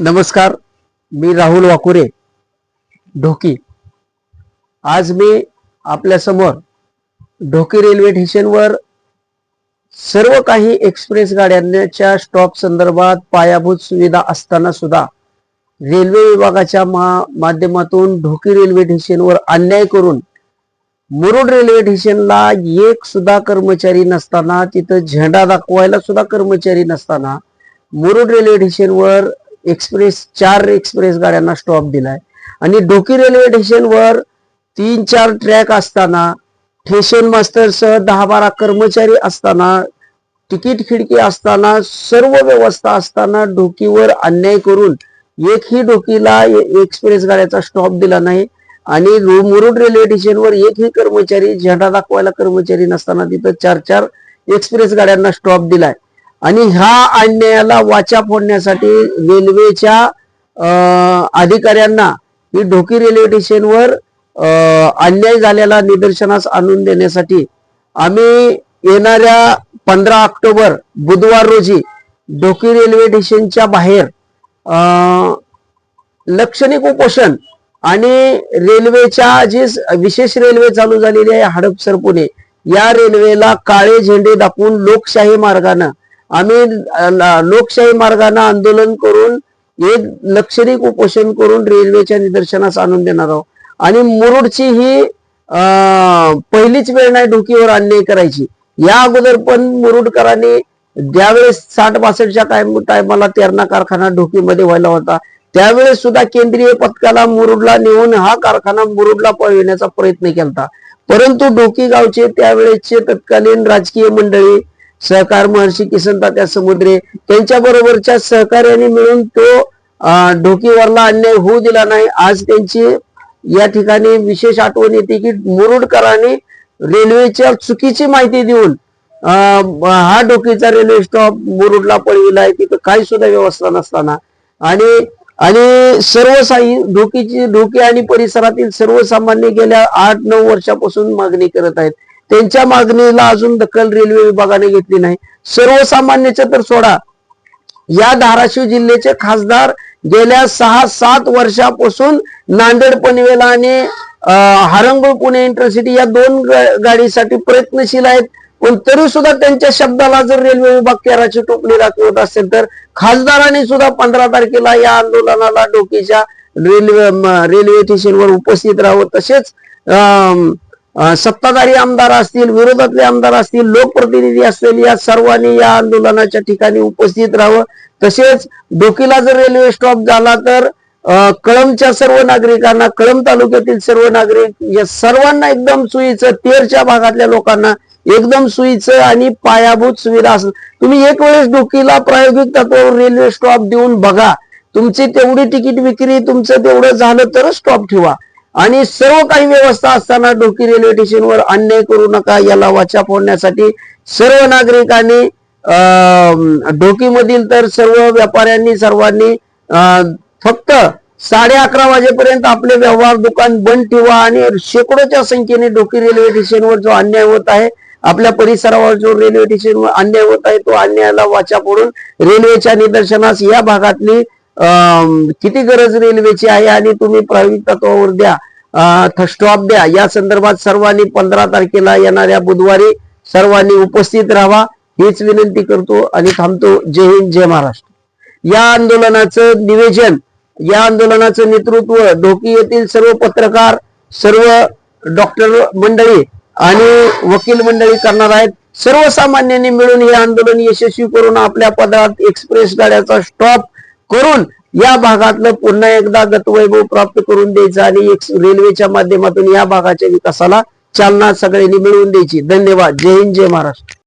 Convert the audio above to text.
नमस्कार मी राहुल वाकुरे ढोकी. आज मी आपल्यासमोर ढोकी रेल्वे स्टेशनवर सर्व काही एक्सप्रेस गाड्यांच्या स्टॉप संदर्भात पायाभूत सुविधा असताना सुद्धा रेल्वे विभागाच्या माध्यमातून ढोकी रेल्वे स्टेशनवर अन्याय करून मुरुड रेल्वे स्टेशनला एक सुद्धा कर्मचारी नसताना तिथं झेंडा दाखवायला सुद्धा कर्मचारी नसताना मुरुड रेल्वे स्टेशनवर एक्सप्रेस चार एक्सप्रेस गाड्यांना स्टॉप दिलाय. आणि डोकी रेल्वे स्टेशनवर तीन चार ट्रॅक असताना स्टेशन मास्टरसह दहा बारा कर्मचारी असताना तिकीट खिडकी असताना सर्व व्यवस्था असताना डोकीवर अन्याय करून एकही डोकीला एक्सप्रेस गाड्याचा स्टॉप दिला नाही. आणि मुरुड रेल्वे स्टेशनवर एकही कर्मचारी झेंडा दाखवायला कर्मचारी नसताना तिथं चार चार एक्सप्रेस गाड्यांना स्टॉप दिलाय. आणि ह्या अन्यायाला वाचा फोडण्यासाठी रेल्वेच्या अधिकाऱ्यांना ही ढोकी रेल्वे स्टेशनवर अन्याय झालेला निदर्शनास आणून देण्यासाठी आम्ही येणाऱ्या पंधरा ऑक्टोबर बुधवार रोजी ढोकी रेल्वे स्टेशनच्या बाहेर लक्षणिक उपोषण आणि रेल्वेच्या जी विशेष रेल्वे चालू झालेली आहे हडपसर पुणे या रेल्वेला काळे झेंडे दाखवून लोकशाही मार्गानं आम्ही लोकशाही मार्गानं आंदोलन करून एक लक्षणिक उपोषण करून रेल्वेच्या निदर्शनास आणून देणार आहोत. आणि मुरुडची ही पहिलीच वेळ नाही डोकीवर अन्याय करायची. या अगोदर पण मुरुडकरांनी ज्यावेळेस साठ बासष्टच्या टाइम टायमाला तेरणा कारखाना ढोकीमध्ये व्हायला होता त्यावेळेस सुद्धा केंद्रीय पथकाला मुरुडला नेऊन हा कारखाना मुरुडला पळविण्याचा प्रयत्न केला परंतु डोकी गावचे त्यावेळेसचे तत्कालीन राजकीय मंडळी सहकार महर्षी किसन तात्या समुद्रे त्यांच्या बरोबरच्या सहकार्याने मिळून तो डोकीवरला ढोकीवरला अन्याय होऊ दिला नाही. आज त्यांची या ठिकाणी विशेष आठवण येते की मुरुडकरांनी रेल्वेच्या चुकीची माहिती देऊन हा डोकीचा रेल्वे स्टॉप मुरुडला पळविलाय तिथं काही सुद्धा व्यवस्था नसताना. आणि आणि सर्वसाई ढोकीची ढोकी आणि परिसरातील सर्वसामान्य गेल्या आठ नऊ वर्षापासून मागणी करत आहेत. त्यांच्या मागणीला अजून दखल रेल्वे विभागाने घेतली नाही. सर्वसामान्यचे तर सोडा. या धाराशिव जिल्ह्याचे खासदार गेल्या सहा सात वर्षापासून नांदेड पनवेला आणि हरंगुळ पुणे इंटरसिटी या दोन गाडीसाठी प्रयत्नशील आहेत. पण तरी सुद्धा त्यांच्या शब्दाला जर रेल्वे विभाग केराची टोपली दाखवत असेल तर खासदारांनी सुद्धा पंधरा तारखेला या आंदोलनाला डोकीच्या रेल्वे रेल्वे स्टेशनवर उपस्थित राहावं. तसेच सत्ताधारी आमदार असतील विरोधातले आमदार असतील लोकप्रतिनिधी असतील या सर्वांनी या आंदोलनाच्या ठिकाणी उपस्थित राहावं. तसेच डोकीला जर रेल्वे स्टॉप झाला तर कळमच्या सर्व नागरिकांना कळम तालुक्यातील सर्व नागरिक या सर्वांना एकदम सुईचं तेरच्या भागातल्या लोकांना एकदम सुईचं आणि पायाभूत सुविधा असं तुम्ही एक वेळेस डोकीला प्रायोगिक तत्वावर रेल्वे स्टॉप देऊन बघा. तुमची तेवढी तिकीट विक्री तुमचं तेवढं झालं तरच स्टॉप ठेवा. आणि सर्व काही व्यवस्था असताना डोकी रेल्वे स्टेशनवर अन्याय करू नका याला वाचा फोडण्यासाठी सर्व नागरिकांनी अं, डोकीमधील तर सर्व व्यापाऱ्यांनी सर्वांनी अं, फक्त साडे अकरा वाजेपर्यंत आपले व्यवहार दुकान बंद ठेवा आणि शेकडोच्या संख्येने डोकी रेल्वे स्टेशनवर जो अन्याय होत आहे आपल्या परिसरावर जो रेल्वे स्टेशनवर अन्याय होत आहे तो अन्यायाला वाचा पडून रेल्वेच्या निदर्शनास या भागातली अं, किती गरज रेल्वेची आहे आणि तुम्ही प्रायोगिक तत्वावर द्या स्टॉप द्या. या संदर्भात सर्वांनी पंधरा तारखेला येणाऱ्या बुधवारी सर्वांनी उपस्थित राहावा हीच विनंती करतो आणि थांबतो. जय हिंद जय महाराष्ट्र. या आंदोलनाचं निवेदन या आंदोलनाचं नेतृत्व ढोकी येथील सर्व पत्रकार सर्व डॉक्टर मंडळी आणि वकील मंडळी करणार आहेत. सर्वसामान्यांनी मिळून हे आंदोलन यशस्वी करून आपल्या पदरात एक्सप्रेस गाड्याचा स्टॉप करून या भागातलं पुन्हा एकदा गतवैभव प्राप्त करून द्यायचं आणि एक रेल्वेच्या माध्यमातून या भागाच्या विकासाला चालना सगळ्यांनी मिळवून द्यायची. धन्यवाद. जय हिंद जय महाराष्ट्र.